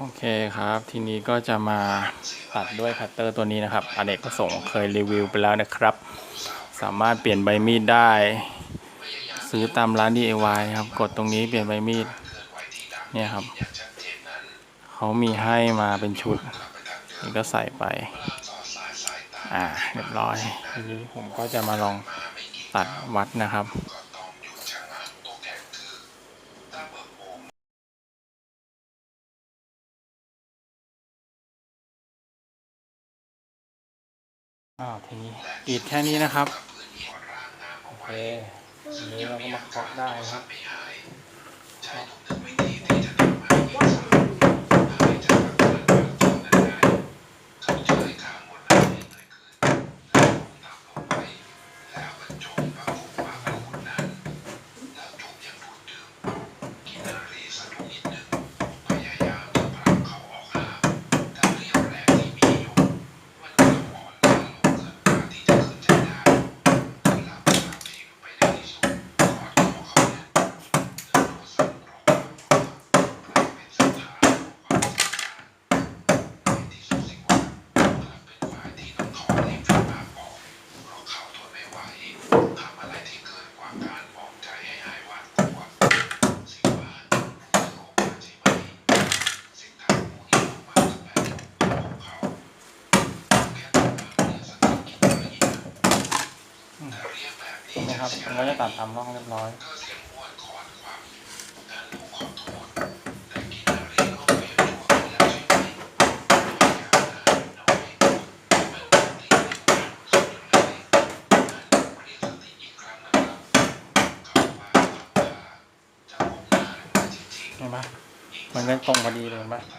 โอเคครับ ทีนี้ก็จะมาตัดด้วยคัตเตอร์ตัวนี้นะครับอเนกประสงค์เคยรีวิวไปแล้วนะครับ สามารถเปลี่ยนใบมีดได้ ซื้อตามร้าน DIY ครับ กดตรงนี้เปลี่ยนใบมีดเนี่ยครับเขามีให้มาเป็นชุดนี่ก็ใส่ไป อ่าเรียบร้อยทีนี้ผมก็จะมาลองตัดวัดนะครับ อ้าวทีนี้กรีดแค่นี้นะครับโอเคทีนี้เราก็มาเคาะได้นะครับ นะครับผมก็จะตัดตามร่องเรียบร้อยเห็นปะมันก็ตรงพอดีเลยเห็นปะ